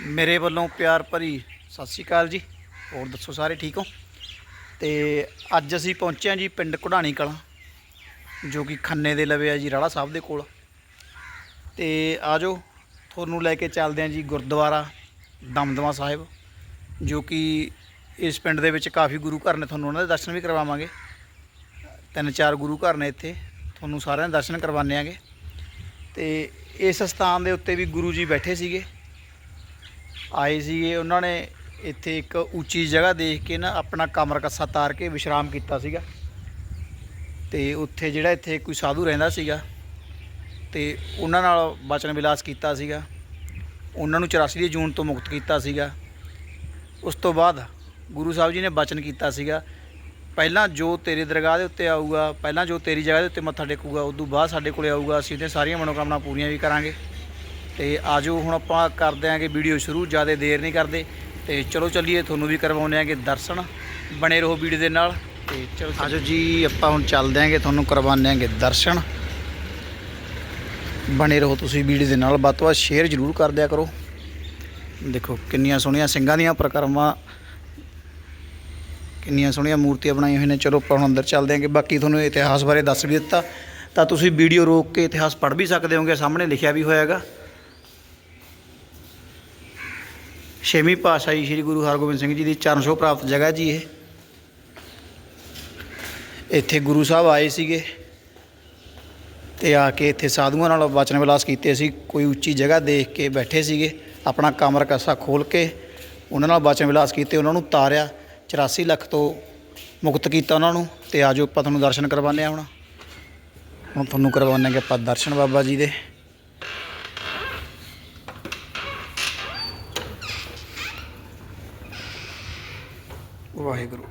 ਮੇਰੇ ਵੱਲੋਂ ਪਿਆਰ ਭਰੀ ਸਤਿ ਸ਼੍ਰੀ ਅਕਾਲ ਜੀ। ਹੋਰ ਦੱਸੋ ਸਾਰੇ ਠੀਕ ਹੋ? ਤੇ ਅੱਜ ਅਸੀਂ ਪਹੁੰਚੇ ਹਾਂ ਜੀ ਪਿੰਡ ਕੁਢਾਣੀ ਕਲਾਂ, ਜੋ ਕਿ ਖੰਨੇ ਦੇ ਲਵੇ ਆ ਜੀ ਰਾੜਾ ਸਾਹਿਬ ਦੇ ਕੋਲ। ਤੇ ਆਜੋ ਤੁਹਾਨੂੰ ਲੈ ਕੇ ਚੱਲਦੇ ਹਾਂ ਜੀ ਗੁਰਦੁਆਰਾ ਦਮਦਮਾ ਸਾਹਿਬ, ਜੋ ਕਿ ਇਸ ਪਿੰਡ ਦੇ ਵਿੱਚ ਕਾਫੀ ਗੁਰੂ ਘਰ ਨੇ, ਤੁਹਾਨੂੰ ਉਹਨਾਂ ਦੇ ਦਰਸ਼ਨ ਵੀ ਕਰਵਾਵਾਂਗੇ। ਤਿੰਨ ਚਾਰ ਗੁਰੂ ਘਰ ਨੇ ਇੱਥੇ, ਤੁਹਾਨੂੰ ਸਾਰਿਆਂ ਦੇ ਦਰਸ਼ਨ ਕਰਵਾਉਂਦੇ ਆਂਗੇ। ਤੇ ਇਸ ਸਥਾਨ ਦੇ ਉੱਤੇ ਵੀ ਗੁਰੂ ਜੀ ਬੈਠੇ ਸੀਗੇ। ਆਏ ਸੀਗੇ, ਉਹਨਾਂ ਨੇ ਇੱਥੇ ਇੱਕ ਉੱਚੀ ਜਗ੍ਹਾ ਦੇਖ ਕੇ ਨਾ ਆਪਣਾ ਕਮਰ ਕੱਸਾ ਤਾਰ ਕੇ ਵਿਸ਼ਰਾਮ ਕੀਤਾ ਸੀਗਾ। ਤੇ ਉੱਥੇ ਜਿਹੜਾ ਇੱਥੇ ਕੋਈ ਸਾਧੂ ਰਹਿੰਦਾ ਸੀਗਾ, ਤੇ ਉਹਨਾਂ ਨਾਲ ਬਚਨ ਵਿਲਾਸ ਕੀਤਾ ਸੀਗਾ। ਉਹਨਾਂ ਨੂੰ 84 ਦੀ ਜੂਨ ਤੋਂ ਮੁਕਤ ਕੀਤਾ ਸੀਗਾ। ਉਸ ਤੋਂ ਬਾਅਦ ਗੁਰੂ ਸਾਹਿਬ ਜੀ ਨੇ ਬਚਨ ਕੀਤਾ ਸੀਗਾ। ਪਹਿਲਾਂ ਜੋ ਤੇਰੇ ਦਰਗਾਹ ਦੇ ਉੱਤੇ ਆਊਗਾ, ਪਹਿਲਾਂ ਜੋ ਤੇਰੀ ਜਗ੍ਹਾ ਦੇ ਉੱਤੇ ਮੱਥਾ ਟੇਕੂਗਾ ਉਸ ਤੋਂ ਬਾਅਦ ਸਾਡੇ ਕੋਲੇ ਆਊਗਾ, ਅਸੀਂ ਉਹਦੀਆਂ ਸਾਰੀਆਂ ਮਨੋਕਾਮਨਾ ਪੂਰੀਆਂ ਵੀ ਕਰਾਂਗੇ। ਤੇ ਆਜੋ ਹੁਣ ਆਪਾਂ ਕਰਦੇ ਆਂਗੇ ਵੀਡੀਓ ਸ਼ੁਰੂ, ਜ਼ਿਆਦਾ ਦੇਰ ਨਹੀਂ ਕਰਦੇ। ਤੇ ਚਲੋ ਚੱਲੀਏ, ਤੁਹਾਨੂੰ ਵੀ ਕਰਵਾਉਂਦੇ ਆਂਗੇ ਦਰਸ਼ਨ, ਬਣੇ ਰਹੋ ਵੀਡੀਓ ਦੇ ਨਾਲ। ਤੇ ਚਲੋ ਆਜੋ ਜੀ, ਆਪਾਂ ਹੁਣ ਚੱਲਦੇ ਆਂਗੇ ਤੁਹਾਨੂੰ ਕਰਵਾਉਂਦੇ ਆਂਗੇ ਦਰਸ਼ਨ। ਬਣੇ ਰਹੋ ਤੁਸੀਂ ਵੀਡੀਓ ਦੇ ਨਾਲ, ਵੱਧ ਤੋਂ ਵੱਧ ਸ਼ੇਅਰ ਜ਼ਰੂਰ ਕਰ ਦਿਆ ਕਰੋ। ਦੇਖੋ, ਕਿੰਨੀਆਂ ਸੋਹਣੀਆਂ ਸਿੰਘਾਂ ਦੀਆਂ ਪ੍ਰਕਰਮਾਂ, ਕਿੰਨੀਆਂ ਸੋਹਣੀਆਂ ਮੂਰਤੀਆਂ ਬਣਾਈਆਂ ਹੋਈਆਂ ਨੇ। ਚਲੋ, ਆਪਾਂ ਹੁਣ ਅੰਦਰ ਚੱਲਦੇ ਆਂਗੇ ਬਾਕੀ ਤੁਹਾਨੂੰ ਇਤਿਹਾਸ ਬਾਰੇ ਦੱਸ ਵੀ ਦਿੱਤਾ। ਤਾਂ ਤੁਸੀਂ ਵੀਡੀਓ ਰੋਕ ਕੇ ਇਤਿਹਾਸ ਪੜ੍ਹ ਵੀ ਸਕਦੇ ਹੋਗੇ, ਸਾਹਮਣੇ ਲਿਖਿਆ ਵੀ ਹੋਇਆਗਾ ਛੇਵੀਂ ਪਾਤਸ਼ਾਹੀ ਸ੍ਰੀ ਗੁਰੂ ਹਰਗੋਬਿੰਦ ਸਿੰਘ ਜੀ ਦੀ ਚਰਨ ਛੋਹ ਪ੍ਰਾਪਤ ਜਗ੍ਹਾ ਜੀ ਇਹ। ਇੱਥੇ ਗੁਰੂ ਸਾਹਿਬ ਆਏ ਸੀਗੇ ਤੇ ਆ ਕੇ ਇੱਥੇ ਸਾਧੂਆਂ ਨਾਲ ਵਚਨ ਵਿਲਾਸ ਕੀਤੇ ਸੀ। ਕੋਈ ਉੱਚੀ ਜਗ੍ਹਾ ਦੇਖ ਕੇ ਬੈਠੇ ਸੀਗੇ, ਆਪਣਾ ਕਮਰ ਕੱਸਾ ਖੋਲ ਕੇ ਉਹਨਾਂ ਨਾਲ ਵਚਨ ਵਿਲਾਸ ਕੀਤੇ, ਉਹਨਾਂ ਨੂੰ ਤਾਰਿਆ 84 ਲੱਖ ਤੋਂ ਮੁਕਤ ਕੀਤਾ ਉਹਨਾਂ ਨੂੰ ਤੇ ਆਜੋ ਆਪਾਂ ਤੁਹਾਨੂੰ ਦਰਸ਼ਨ ਕਰਵਾਉਂਦੇ ਆ ਹੁਣ। ਹੁਣ ਤੁਹਾਨੂੰ ਕਰਵਾਉਂਦੇ ਕਿ ਆਪਾਂ ਦਰਸ਼ਨ ਬਾਬਾ ਜੀ ਦੇ। ਵਾਹਿਗੁਰੂ।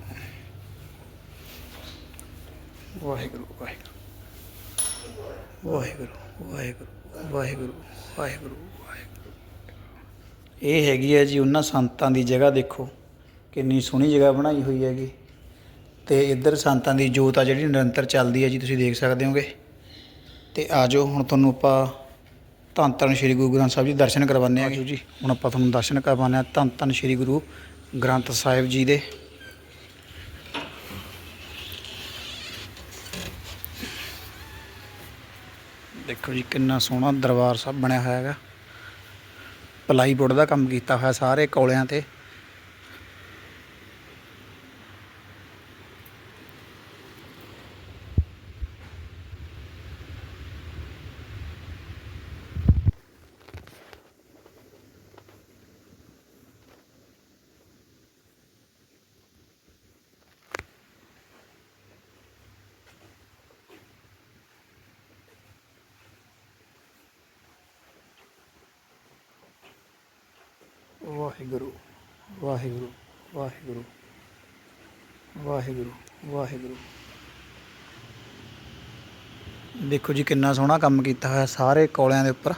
ਵਾਹਿਗੁਰੂ ਵਾਹਿਗੁਰੂ। ਵਾਹਿਗੁਰੂ ਵਾਹਿਗੁਰੂ ਵਾਹਿਗੁਰੂ ਵਾਹਿਗੁਰੂ ਇਹ ਹੈਗੀ ਹੈ ਜੀ ਉਹਨਾਂ ਸੰਤਾਂ ਦੀ ਜਗ੍ਹਾ ਦੇਖੋ। ਕਿੰਨੀ ਸੋਹਣੀ ਜਗ੍ਹਾ ਬਣਾਈ ਹੋਈ ਹੈਗੀ। ਤੇ ਇੱਧਰ ਸੰਤਾਂ ਦੀ ਜੋਤ ਆ ਜਿਹੜੀ ਨਿਰੰਤਰ ਚੱਲਦੀ ਹੈ ਜੀ ਤੁਸੀਂ ਦੇਖ ਸਕਦੇ ਹੋਗੇ। ਤੇ ਜਾਓ ਹੁਣ ਤੁਹਾਨੂੰ ਆਪਾਂ ਧੰਨ ਧੰਨ ਸ਼੍ਰੀ ਗੁਰੂ ਗ੍ਰੰਥ ਸਾਹਿਬ ਜੀ ਦਰਸ਼ਨ ਕਰਵਾਉਂਦੇ ਆ ਜੀ ਹੁਣ ਆਪਾਂ ਤੁਹਾਨੂੰ ਦਰਸ਼ਨ ਕਰਵਾਉਂਦੇ ਆ ਧੰਨ ਧੰਨ ਸ਼੍ਰੀ ਗੁਰੂ ਗ੍ਰੰਥ ਸਾਹਿਬ ਜੀ ਦੇ। ਦੇਖੋ ਜੀ, ਕਿੰਨਾ ਸੋਹਣਾ ਦਰਬਾਰ ਸਾਹਿਬ ਬਣਿਆ ਹੋਇਆ ਹੈਗਾ। ਪਲਾਈਵੁੱਡ ਦਾ ਕੰਮ ਕੀਤਾ ਹੋਇਆ ਸਾਰੇ ਕੋਲਿਆਂ ਤੇ। ਵਾਹਿਗੁਰੂ ਵਾਹਿਗੁਰੂ ਵਾਹਿਗੁਰੂ ਵਾਹਿਗੁਰੂ ਵਾਹਿਗੁਰੂ। ਦੇਖੋ ਜੀ ਕਿੰਨਾ ਸੋਹਣਾ ਕੰਮ ਕੀਤਾ ਹੋਇਆ ਸਾਰੇ ਕੌਲਿਆਂ ਦੇ ਉੱਪਰ।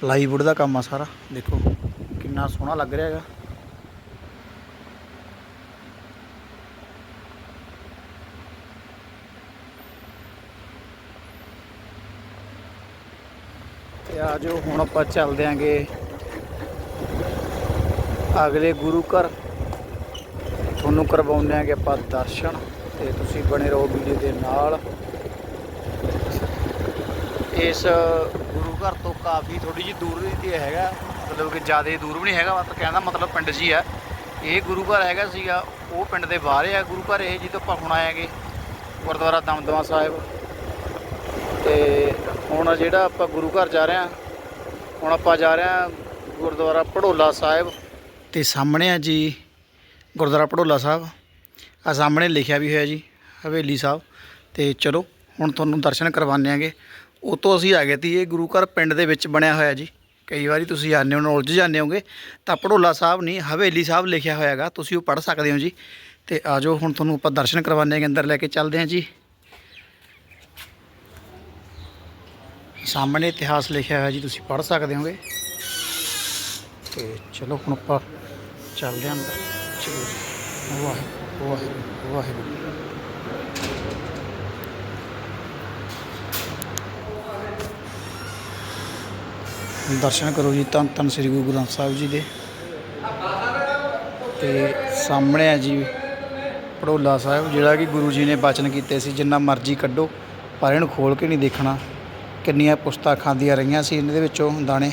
ਪਲਾਈਵੁੱਡ ਦਾ ਕੰਮ ਆ ਸਾਰਾ। ਦੇਖੋ ਕਿੰਨਾ ਸੋਹਣਾ ਲੱਗ ਰਿਹਾ ਹੈਗਾ। ਤੇ ਆਜੋ ਹੁਣ ਆਪਾਂ ਚੱਲਦੇ ਆਂਗੇ ਅਗਲੇ ਗੁਰੂ ਘਰ ਤੁਹਾਨੂੰ ਕਰਵਾਉਂਦੇ ਆਂਗੇ ਆਪਾਂ ਦਰਸ਼ਨ ਤੇ ਤੁਸੀਂ ਬਣੇ ਰਹੋ ਵੀਡੀਓ ਦੇ ਨਾਲ। ਇਸ ਗੁਰੂ ਘਰ ਤੋਂ ਕਾਫੀ ਥੋੜੀ ਜਿਹੀ ਦੂਰ ਤੇ ਹੈਗਾ, ਮਤਲਬ ਕਿ ਜ਼ਿਆਦਾ ਦੂਰ ਵੀ ਨਹੀਂ ਹੈਗਾ ਪਰ ਕਹਿੰਦਾ ਮਤਲਬ ਪਿੰਡ ਜੀ ਹੀ ਆ ਇਹ ਗੁਰੂ ਘਰ ਹੈਗਾ ਸੀਗਾ, ਉਹ ਪਿੰਡ ਦੇ ਬਾਹਰ ਆ ਗੁਰੂ ਘਰ ਇਹ ਜਿੱਦੋਂ ਆਪਾਂ ਹੁਣ ਆਏਗੇ ਗੁਰਦੁਆਰਾ ਦਮਦਮਾ ਸਾਹਿਬ। ਤੇ ਹੁਣ ਜਿਹੜਾ ਆਪਾਂ ਗੁਰੂ ਘਰ ਜਾ ਰਹੇ ਹਾਂ, ਹੁਣ ਆਪਾਂ ਜਾ ਰਹੇ ਹਾਂ ਗੁਰਦੁਆਰਾ ਪੜੋਲਾ ਸਾਹਿਬ। ਤੇ ਸਾਹਮਣੇ ਆ ਜੀ ਗੁਰਦੁਆਰਾ ਭੜੋਲਾ ਸਾਹਿਬ। ਆ ਸਾਹਮਣੇ ਲਿਖਿਆ ਵੀ ਹੋਇਆ ਜੀ, ਹਵੇਲੀ ਸਾਹਿਬ। ਤੇ ਚਲੋ, ਹੁਣ ਤੁਹਾਨੂੰ ਦਰਸ਼ਨ ਕਰਵਾਉਂਦੇ ਆਂਗੇ। ਉਹ ਤੋਂ ਅਸੀਂ ਆ ਗਏ ਤੀ ਇਹ ਗੁਰੂ ਘਰ ਪਿੰਡ ਦੇ ਵਿੱਚ ਬਣਿਆ ਹੋਇਆ ਜੀ। ਕਈ ਵਾਰੀ ਤੁਸੀਂ ਆਨੇ ਹੋ ਉਲਝ ਜਾਂਦੇ ਹੋਗੇ, ਤਾਂ ਭੜੋਲਾ ਸਾਹਿਬ ਨਹੀਂ, ਹਵੇਲੀ ਸਾਹਿਬ ਲਿਖਿਆ ਹੋਇਆਗਾ ਤੁਸੀਂ ਉਹ ਪੜ੍ਹ ਸਕਦੇ ਹੋ ਜੀ। ਤੇ ਆਜੋ ਹੁਣ ਤੁਹਾਨੂੰ ਆਪਾਂ ਦਰਸ਼ਨ ਕਰਵਾਉਂਦੇ ਆਂਗੇ, ਅੰਦਰ ਲੈ ਕੇ ਚੱਲਦੇ ਹਾਂ ਜੀ। ਸਾਹਮਣੇ ਇਤਿਹਾਸ ਲਿਖਿਆ ਹੋਇਆ ਜੀ, ਤੁਸੀਂ ਪੜ੍ਹ ਸਕਦੇ ਹੋਗੇ। ਤੇ ਚਲੋ ਹੁਣ ਆਪਾਂ ਚੱਲਦੇ ਹਾਂ ਅੰਦਰ। ਚਲੋ ਵਾਹਿਗੁਰੂ ਵਾਹਿਗੁਰੂ ਵਾਹਿਗੁਰੂ। ਦਰਸ਼ਨ ਕਰੋ ਜੀ ਧੰਨ ਧੰਨ ਸ੍ਰੀ ਗੁਰੂ ਗ੍ਰੰਥ ਸਾਹਿਬ ਜੀ ਦੇ। ਤੇ ਸਾਹਮਣੇ ਆ ਜੀ ਭੜੋਲਾ ਸਾਹਿਬ, ਜਿਹੜਾ ਕਿ ਗੁਰੂ ਜੀ ਨੇ ਬਚਨ ਕੀਤੇ ਸੀ, ਜਿੰਨਾ ਮਰਜ਼ੀ ਕੱਢੋ, ਪਰ ਇਹਨੂੰ ਖੋਲ ਕੇ ਨਹੀਂ ਦੇਖਣਾ। ਕਿੰਨੀਆਂ ਪੁਸਤਾਂ ਖਾਂਦੀਆਂ ਰਹੀਆਂ ਸੀ ਇਹਨਾਂ ਦੇ ਵਿੱਚੋਂ ਦਾਣੇ,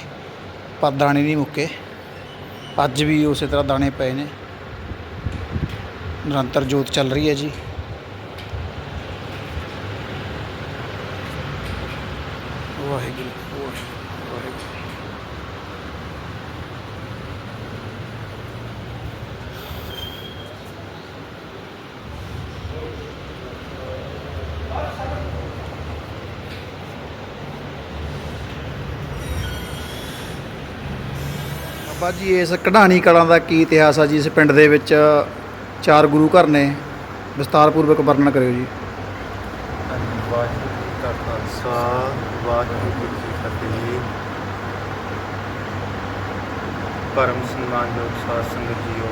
ਪਰ ਦਾਣੇ ਨਹੀਂ ਮੁੱਕੇ। ਅੱਜ ਵੀ ਉਸੇ ਤਰ੍ਹਾਂ ਦਾਣੇ ਪਏ ਨੇ। ਨਿਰੰਤਰ ਜੋਤ ਚੱਲ ਰਹੀ ਹੈ ਜੀ ਵਾਹਿਗੁਰੂ ਵਾਹਿਗੁਰੂ ਵਾਹਿਗੁਰੂ ਬਾਬਾ ਜੀ, ਇਸ ਕਢਾਣੀ ਕਲਾਂ ਦਾ ਕੀ ਇਤਿਹਾਸ ਆ ਜੀ? ਇਸ ਪਿੰਡ ਦੇ ਵਿੱਚ ਚਾਰ ਗੁਰੂ ਘਰ ਨੇ। ਵਿਸਤਾਰਪੂਰਵਕ ਵਰਣਨ ਕਰਿਓ ਜੀ। ਵਾਹਿਗੁਰੂ ਜੀ ਕਾ ਖਾਲਸਾ, ਵਾਹਿਗੁਰੂ ਜੀ ਕੀ ਫਤਿਹ। ਪਰਮ ਸਨਮਾਨਯੋਗ ਸਾਧ ਸੰਗਤ ਜੀਓ,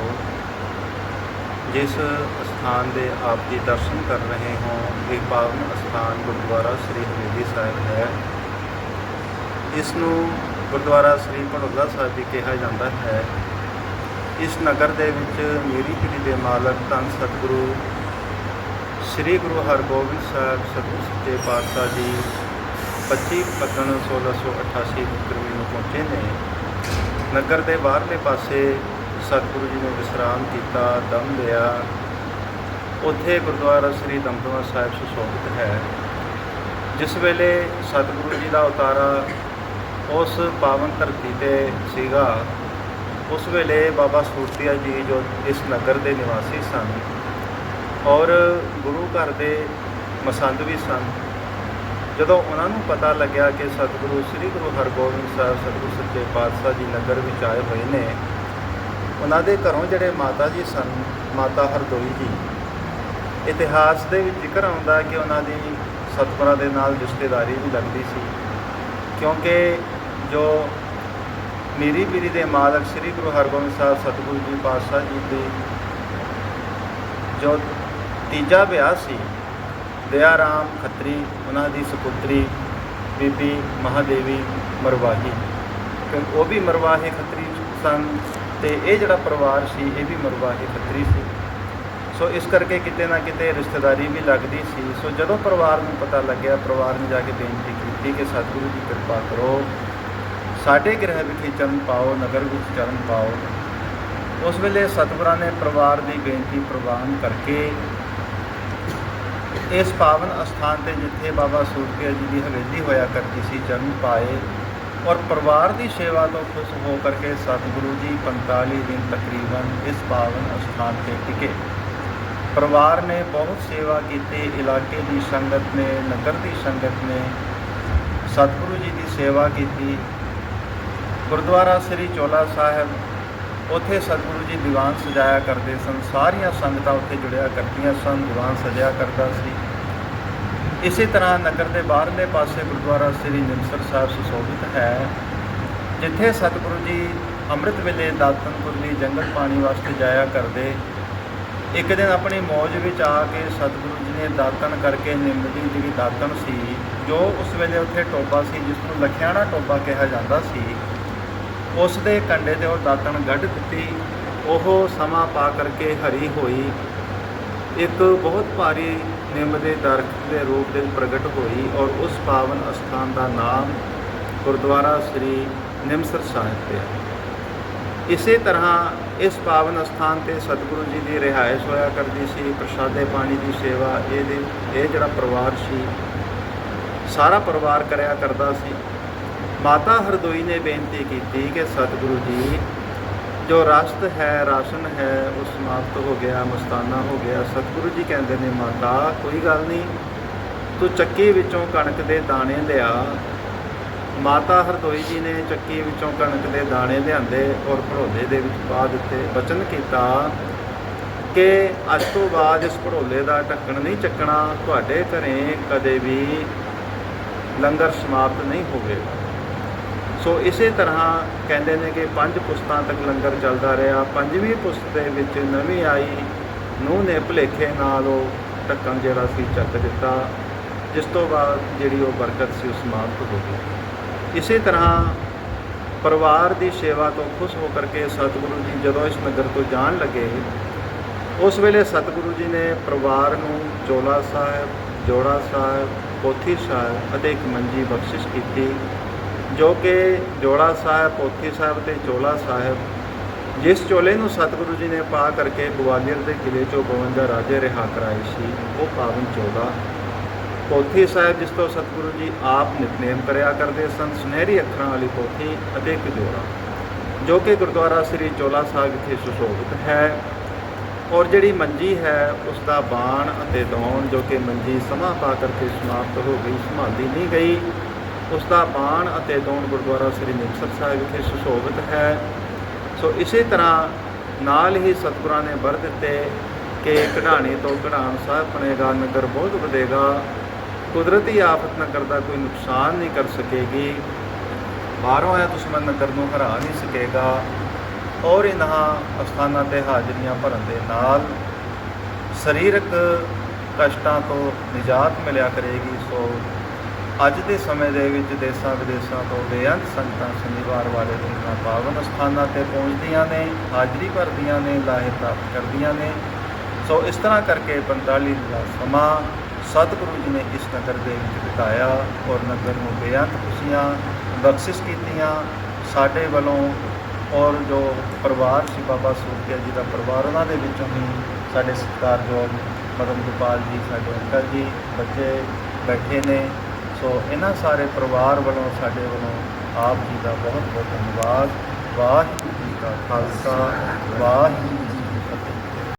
ਜਿਸ ਸਥਾਨ ਦੇ ਆਪ ਜੀ ਦਰਸ਼ਨ ਕਰ ਰਹੇ ਹੋ, ਇਹ ਪਾਵਨ ਸਥਾਨ ਗੁਰਦੁਆਰਾ ਸ੍ਰੀ ਹਰਿਮੰਦਰ ਸਾਹਿਬ ਹੈ। ਇਸ ਨੂੰ ਗੁਰਦੁਆਰਾ ਸ੍ਰੀ ਭੜੋਲਾ ਸਾਹਿਬ ਵੀ ਕਿਹਾ ਜਾਂਦਾ ਹੈ। ਇਸ ਨਗਰ ਦੇ ਵਿੱਚ ਮੇਰੀ ਪੀੜੀ ਦੇ ਮਾਲਕ ਧੰਨ ਸਤਿਗੁਰੂ ਸ੍ਰੀ ਗੁਰੂ ਹਰਗੋਬਿੰਦ ਸਾਹਿਬ, ਸਤਿਗੁਰ ਸੱਚੇ ਪਾਤਸ਼ਾਹ ਜੀ 25 ਫੱਗਣ 1688 ਵਿਕਰਮੀ ਨੂੰ ਪਹੁੰਚੇ ਨੇ। ਨਗਰ ਦੇ ਬਾਹਰਲੇ ਪਾਸੇ ਸਤਿਗੁਰੂ ਜੀ ਨੇ ਵਿਸਰਾਮ ਕੀਤਾ, ਦਮ ਲਿਆ। ਉੱਥੇ ਗੁਰਦੁਆਰਾ ਸ੍ਰੀ ਦਮਦਮਾ ਸਾਹਿਬ ਸੁਸ਼ੋਭਿਤ ਹੈ। ਜਿਸ ਵੇਲੇ ਸਤਿਗੁਰੂ ਜੀ ਦਾ ਉਤਾਰਾ ਉਸ ਪਾਵਨ ਧਰਤੀ ਤੇ ਸੀਗਾ। ਉਸ ਵੇਲੇ ਬਾਬਾ ਸੂਰਤੀਆ ਜੀ ਜੋ ਇਸ ਨਗਰ ਦੇ ਨਿਵਾਸੀ ਸਨ ਔਰ ਗੁਰੂ ਘਰ ਦੇ ਮਸੰਦ ਵੀ ਸਨ। ਜਦੋਂ ਉਹਨਾਂ ਨੂੰ ਪਤਾ ਲੱਗਿਆ ਕਿ ਸਤਿਗੁਰੂ ਸ੍ਰੀ ਗੁਰੂ ਹਰਗੋਬਿੰਦ ਸਾਹਿਬ, ਸਤਿਗੁਰੂ ਸੱਚੇ ਪਾਤਸ਼ਾਹ ਜੀ ਨਗਰ ਵਿੱਚ ਆਏ ਹੋਏ ਨੇ, ਉਹਨਾਂ ਦੇ ਘਰੋਂ ਜਿਹੜੇ ਮਾਤਾ ਜੀ ਸਨ, ਮਾਤਾ ਹਰਦੋਈ ਜੀ, ਇਤਿਹਾਸ ਦੇ ਵਿੱਚ ਜ਼ਿਕਰ ਆਉਂਦਾ ਕਿ ਉਹਨਾਂ ਦੀ ਸਤਿਗੁਰਾਂ ਦੇ ਨਾਲ ਰਿਸ਼ਤੇਦਾਰੀ ਵੀ ਲੱਗਦੀ ਸੀ। ਕਿਉਂਕਿ ਜੋ ਮੇਰੀ ਪੀਰੀ ਦੇ ਮਾਲਕ ਸ੍ਰੀ ਗੁਰੂ ਹਰਗੋਬਿੰਦ ਸਾਹਿਬ ਸਤਿਗੁਰੂ ਜੀ ਪਾਤਸ਼ਾਹ ਜੀ ਦੇ ਜੋ ਤੀਜਾ ਵਿਆਹ ਸੀ ਦਇਆ ਰਾਮ ਖੱਤਰੀ, ਉਹਨਾਂ ਦੀ ਸੁਪੁੱਤਰੀ ਬੀਬੀ ਮਹਾਦੇਵੀ ਮਰਵਾਹੀ। ਕਿਉਂਕਿ ਉਹ ਵੀ ਮਰਵਾਹੀ ਖੱਤਰੀ ਸਨ ਤੇ ਇਹ ਜਿਹੜਾ ਪਰਿਵਾਰ ਸੀ, ਇਹ ਵੀ ਮਰਵਾਹੀ ਖੱਤਰੀ ਸੀ। ਸੋ ਇਸ ਕਰਕੇ ਕਿਤੇ ਨਾ ਕਿਤੇ ਰਿਸ਼ਤੇਦਾਰੀ ਵੀ ਲੱਗਦੀ ਸੀ। ਸੋ ਜਦੋਂ ਪਰਿਵਾਰ ਨੂੰ ਪਤਾ ਲੱਗਿਆ, ਪਰਿਵਾਰ ਨੇ ਜਾ ਕੇ ਬੇਨਤੀ ਕੀਤੀ ਕਿ ਸਤਿਗੁਰੂ ਦੀ ਕਿਰਪਾ ਕਰੋ। ਸਾਡੇ ਗ੍ਰਹਿ ਵਿਖੇ ਚਰਨ ਪਾਓ, ਨਗਰ ਵਿੱਚ ਚਰਨ ਪਾਓ। ਉਸ ਵੇਲੇ ਸਤਿਗੁਰਾਂ ਨੇ ਪਰਿਵਾਰ ਦੀ ਬੇਨਤੀ ਪ੍ਰਵਾਨ ਕਰਕੇ ਇਸ ਪਾਵਨ ਅਸਥਾਨ ਤੇ ਜਿੱਥੇ ਬਾਬਾ ਸੂਰਕੇ ਜੀ ਦੀ ਹਵੇਲੀ ਹੋਇਆ ਕਰਦੀ ਸੀ ਚਰਨ ਪਾਏ ਔਰ ਪਰਿਵਾਰ ਦੀ ਸੇਵਾ ਤੋਂ ਖੁਸ਼ ਹੋ ਕਰਕੇ ਸਤਿਗੁਰੂ ਜੀ 45 ਦਿਨ ਤਕਰੀਬਨ ਇਸ ਪਾਵਨ ਅਸਥਾਨ ਤੇ ਟਿਕੇ। ਪਰਿਵਾਰ ਨੇ ਬਹੁਤ ਸੇਵਾ ਕੀਤੀ, ਇਲਾਕੇ ਦੀ ਸੰਗਤ ਨੇ, ਨਗਰ ਦੀ ਸੰਗਤ ਨੇ, ਸਤਿਗੁਰੂ ਜੀ ਦੀ ਸੇਵਾ ਕੀਤੀ। ਗੁਰਦੁਆਰਾ ਸ੍ਰੀ ਚੋਲਾ ਸਾਹਿਬ, ਉੱਥੇ ਸਤਿਗੁਰੂ ਜੀ ਦੀਵਾਨ ਸਜਾਇਆ ਕਰਦੇ ਸਨ। ਸਾਰੀਆਂ ਸੰਗਤਾਂ ਉੱਥੇ ਜੁੜਿਆ ਕਰਦੀਆਂ ਸਨ, ਦੀਵਾਨ ਸਜਿਆ ਕਰਦਾ ਸੀ। ਇਸੇ ਤਰ੍ਹਾਂ ਨਗਰ ਦੇ ਬਾਹਰਲੇ ਪਾਸੇ ਗੁਰਦੁਆਰਾ ਸ੍ਰੀ ਨਿਮਸਰ ਸਾਹਿਬ ਸੁਸ਼ੋਭਿਤ ਹੈ, ਜਿੱਥੇ ਸਤਿਗੁਰੂ ਜੀ ਅੰਮ੍ਰਿਤ ਵੇਲੇ ਦਾਤਨਪੁਰ ਲਈ ਜੰਗਲ ਪਾਣੀ ਵਾਸਤੇ ਜਾਇਆ ਕਰਦੇ। ਇੱਕ ਦਿਨ ਆਪਣੀ ਮੌਜ ਵਿੱਚ ਆ ਕੇ ਸਤਿਗੁਰੂ ਜੀ ਨੇ ਦਾਤਨ ਕਰਕੇ ਨਿੰਮ ਦੀ ਜਿਹੜੀ ਦਾਤਨ ਸੀ, ਜੋ ਉਸ ਵੇਲੇ ਉੱਥੇ ਟੋਬਾ ਸੀ ਜਿਸ ਨੂੰ ਲਖਿਆਣਾ ਟੋਬਾ ਕਿਹਾ ਜਾਂਦਾ ਸੀ ਉਸ ਦੇ ਕੰਡੇ ਤੇ ਉਹ ਦਾਤਣ ਗੱਢ ਦਿੱਤੀ। ਉਹ ਸਮਾਂ ਪਾ ਕਰਕੇ ਹਰੀ ਹੋਈ। ਇੱਕ ਬਹੁਤ ਭਾਰੀ ਨਿੰਮ ਦੇ ਦਰਖਤ ਦੇ ਰੂਪ ਦੇ ਵਿੱਚ ਪ੍ਰਗਟ ਹੋਈ ਔਰ ਉਸ ਪਾਵਨ ਅਸਥਾਨ ਦਾ ਨਾਮ ਗੁਰਦੁਆਰਾ ਸ੍ਰੀ ਨਿਮਸਰ ਸਾਹਿਬ ਪਿਆ। ਇਸੇ ਤਰ੍ਹਾਂ ਇਸ ਪਾਵਨ ਅਸਥਾਨ ਤੇ ਸਤਿਗੁਰੂ ਜੀ ਦੀ ਰਿਹਾਇਸ਼ ਹੋਇਆ ਕਰਦੀ ਸੀ। ਪ੍ਰਸ਼ਾਦੇ ਪਾਣੀ ਦੀ ਸੇਵਾ ਇਹਦੇ ਇਹ ਜਿਹੜਾ ਪਰਿਵਾਰ ਸੀ, ਸਾਰਾ ਪਰਿਵਾਰ ਕਰਿਆ ਕਰਦਾ ਸੀ। ਮਾਤਾ ਹਰਦੋਈ ਨੇ ਬੇਨਤੀ ਕੀਤੀ ਕਿ ਸਤਿਗੁਰੂ ਜੀ, ਜੋ ਰਸਤ ਹੈ, ਰਾਸ਼ਨ ਹੈ, ਉਹ ਸਮਾਪਤ ਹੋ ਗਿਆ, ਮਸਤਾਨਾ ਹੋ ਗਿਆ। ਸਤਿਗੁਰੂ ਜੀ ਕਹਿੰਦੇ ਨੇ, ਮਾਤਾ, ਕੋਈ ਗੱਲ ਨਹੀਂ। ਤੂੰ ਚੱਕੀ ਵਿੱਚੋਂ ਕਣਕ ਦੇ ਦਾਣੇ ਲਿਆ। ਮਾਤਾ ਹਰਦੋਈ ਜੀ ਨੇ ਚੱਕੀ ਵਿੱਚੋਂ ਕਣਕ ਦੇ ਦਾਣੇ ਲਿਆਂਦੇ ਔਰ ਭੜੋਲੇ ਦੇ ਵਿੱਚ ਪਾ ਦਿੱਤੇ। ਬਚਨ ਕੀਤਾ ਕਿ ਅੱਜ ਤੋਂ ਬਾਅਦ ਇਸ ਭੜੋਲੇ ਦਾ ਢੱਕਣ ਨਹੀਂ ਚੱਕਣਾ। ਤੁਹਾਡੇ ਘਰੇ ਕਦੇ ਵੀ ਲੰਗਰ ਸਮਾਪਤ ਨਹੀਂ ਹੋਵੇਗਾ। ਸੋ ਇਸੇ ਤਰ੍ਹਾਂ ਕਹਿੰਦੇ ਨੇ ਕਿ ਪੰਜ ਪੁਸਤਾਂ ਤੱਕ ਲੰਗਰ ਚੱਲਦਾ ਰਿਹਾ। ਪੰਜਵੀਂ ਪੁਸਤ ਦੇ ਵਿੱਚ ਨਵੀਂ ਆਈ, ਨੂੰਹ ਨੇ ਭੁਲੇਖੇ ਨਾਲ ਉਹ ਢੱਕਣ ਜਿਹੜਾ ਸੀ ਚੱਕ ਦਿੱਤਾ। ਜਿਸ ਤੋਂ ਬਾਅਦ ਜਿਹੜੀ ਉਹ ਬਰਕਤ ਸੀ ਉਹ ਸਮਾਪਤ ਹੋ ਗਈ। ਇਸੇ ਤਰ੍ਹਾਂ ਪਰਿਵਾਰ ਦੀ ਸੇਵਾ ਤੋਂ ਖੁਸ਼ ਹੋ ਕਰਕੇ ਸਤਿਗੁਰੂ ਜੀ ਜਦੋਂ ਇਸ ਨਗਰ ਤੋਂ ਜਾਣ ਲੱਗੇ, ਉਸ ਵੇਲੇ ਸਤਿਗੁਰੂ ਜੀ ਨੇ ਪਰਿਵਾਰ ਨੂੰ ਚੋਲਾ ਸਾਹਿਬ, ਜੋੜਾ ਸਾਹਿਬ, ਪੋਥੀ ਸਾਹਿਬ ਅਤੇ ਇੱਕ ਮੰਜੀ ਬਖਸ਼ਿਸ਼ ਕੀਤੀ। ਜੋ ਕਿ ਜੋੜਾ ਸਾਹਿਬ, ਪੋਥੀ ਸਾਹਿਬ ਤੇ ਚੋਲਾ ਸਾਹਿਬ, ਜਿਸ ਚੋਲੇ ਨੂੰ ਸਤਿਗੁਰੂ ਜੀ ਨੇ ਪਾ ਕਰਕੇ ਗਵਾਲੀਅਰ ਦੇ ਕਿਲੇ ਚੋਂ 52 ਰਾਜੇ ਰਿਹਾ ਕਰਾਏ ਸੀ, ਉਹ ਪਾਵਨ ਚੋਲਾ। ਪੋਥੀ ਸਾਹਿਬ ਜਿਸ ਤੋਂ ਸਤਿਗੁਰੂ ਜੀ ਆਪ ਨਿਤਨੇਮ ਕਰਿਆ ਕਰਦੇ ਸਨ, ਸੁਨਹਿਰੀ ਅੱਖਰਾਂ ਵਾਲੀ ਪੋਥੀ ਅਤੇ ਇੱਕ ਜੋੜਾ, ਜੋ ਕਿ ਗੁਰਦੁਆਰਾ ਸ੍ਰੀ ਚੋਲਾ ਸਾਹਿਬ ਵਿਖੇ ਸੁਸ਼ੋਭਿਤ ਹੈ। ਔਰ ਜਿਹੜੀ ਮੰਜੀ ਹੈ, ਉਸ ਦਾ ਬਾਣ ਅਤੇ ਦੌਣ ਜੋ ਕਿ ਮੰਜੀ ਸਮਾਂ ਪਾ ਕਰਕੇ ਸਮਾਪਤ ਹੋ ਗਈ, ਸੰਭਾਲੀ ਨਹੀਂ ਗਈ। ਉਸ ਦਾ ਬਾਣ ਅਤੇ ਦੌਣ ਗੁਰਦੁਆਰਾ ਸ੍ਰੀ ਮੁਕਤਸਰ ਸਾਹਿਬ ਵਿਖੇ ਸੁਸ਼ੋਭਿਤ ਹੈ। ਸੋ ਇਸੇ ਤਰ੍ਹਾਂ ਨਾਲ ਹੀ ਸਤਿਗੁਰਾਂ ਨੇ ਵਰ ਦਿੱਤੇ ਕਿ ਕਢਾਣੀ ਤੋਂ ਕਢਾਣ ਸਾਹਿਬ ਬਣੇਗਾ, ਨਗਰ ਬਹੁਤ ਵਧੇਗਾ। ਕੁਦਰਤੀ ਆਫਤ ਨਗਰ ਦਾ ਕੋਈ ਨੁਕਸਾਨ ਨਹੀਂ ਕਰ ਸਕੇਗੀ। ਬਾਹਰੋਂ ਆਇਆ ਦੁਸ਼ਮਣ ਨਗਰ ਨੂੰ ਹਰਾ ਨਹੀਂ ਸਕੇਗਾ ਔਰ ਇਹਨਾਂ ਅਸਥਾਨਾਂ ਤੇ ਹਾਜ਼ਰੀਆਂ ਭਰਨ ਦੇ ਨਾਲ ਸਰੀਰਕ ਕਸ਼ਟਾਂ ਤੋਂ ਨਿਜਾਤ ਮਿਲਿਆ ਕਰੇਗੀ। ਸੋ ਅੱਜ ਦੇ ਸਮੇਂ ਦੇ ਵਿੱਚ ਦੇਸਾਂ ਵਿਦੇਸਾਂ ਤੋਂ ਬੇਅੰਤ ਸੰਗਤਾਂ ਸ਼ਨੀਵਾਰ ਵਾਲੇ ਦਿਨ ਇਹਨਾਂ ਪਾਵਨ ਸਥਾਨਾਂ ਤੇ ਪਹੁੰਚਦੀਆਂ ਨੇ, ਹਾਜ਼ਰੀ ਭਰਦੀਆਂ ਨੇ, ਲਾਹੇ ਪ੍ਰਾਪਤ ਕਰਦੀਆਂ ਨੇ। ਸੋ ਇਸ ਤਰ੍ਹਾਂ ਕਰਕੇ 45 ਦਾ ਸਮਾਂ ਸਤਿਗੁਰੂ ਜੀ ਨੇ ਇਸ ਨਗਰ ਦੇ ਵਿੱਚ ਬਿਤਾਇਆ ਔਰ ਨਗਰ ਨੂੰ ਬੇਅੰਤ ਖੁਸ਼ੀਆਂ ਬਖਸ਼ਿਸ਼ ਕੀਤੀਆਂ ਸਾਡੇ ਵੱਲੋਂ ਔਰ ਜੋ ਪਰਿਵਾਰ ਸੀ ਬਾਬਾ ਸੂਰਜੀਆ ਜੀ ਦਾ ਪਰਿਵਾਰ, ਉਹਨਾਂ ਦੇ ਵਿੱਚੋਂ ਹੀ ਸਾਡੇ ਸਤਿਕਾਰਯੋਗ ਮਦਨ ਗੋਪਾਲ ਜੀ, ਸਾਡੇ ਅੰਕਲ ਜੀ, ਬੱਚੇ ਬੈਠੇ ਨੇ। ਸੋ ਇਹਨਾਂ ਸਾਰੇ ਪਰਿਵਾਰ ਵੱਲੋਂ, ਸਾਡੇ ਵੱਲੋਂ ਆਪ ਜੀ ਦਾ ਬਹੁਤ ਬਹੁਤ ਧੰਨਵਾਦ। ਵਾਹਿਗੁਰੂ ਜੀ ਕਾ ਖਾਲਸਾ, ਵਾਹਿਗੁਰੂ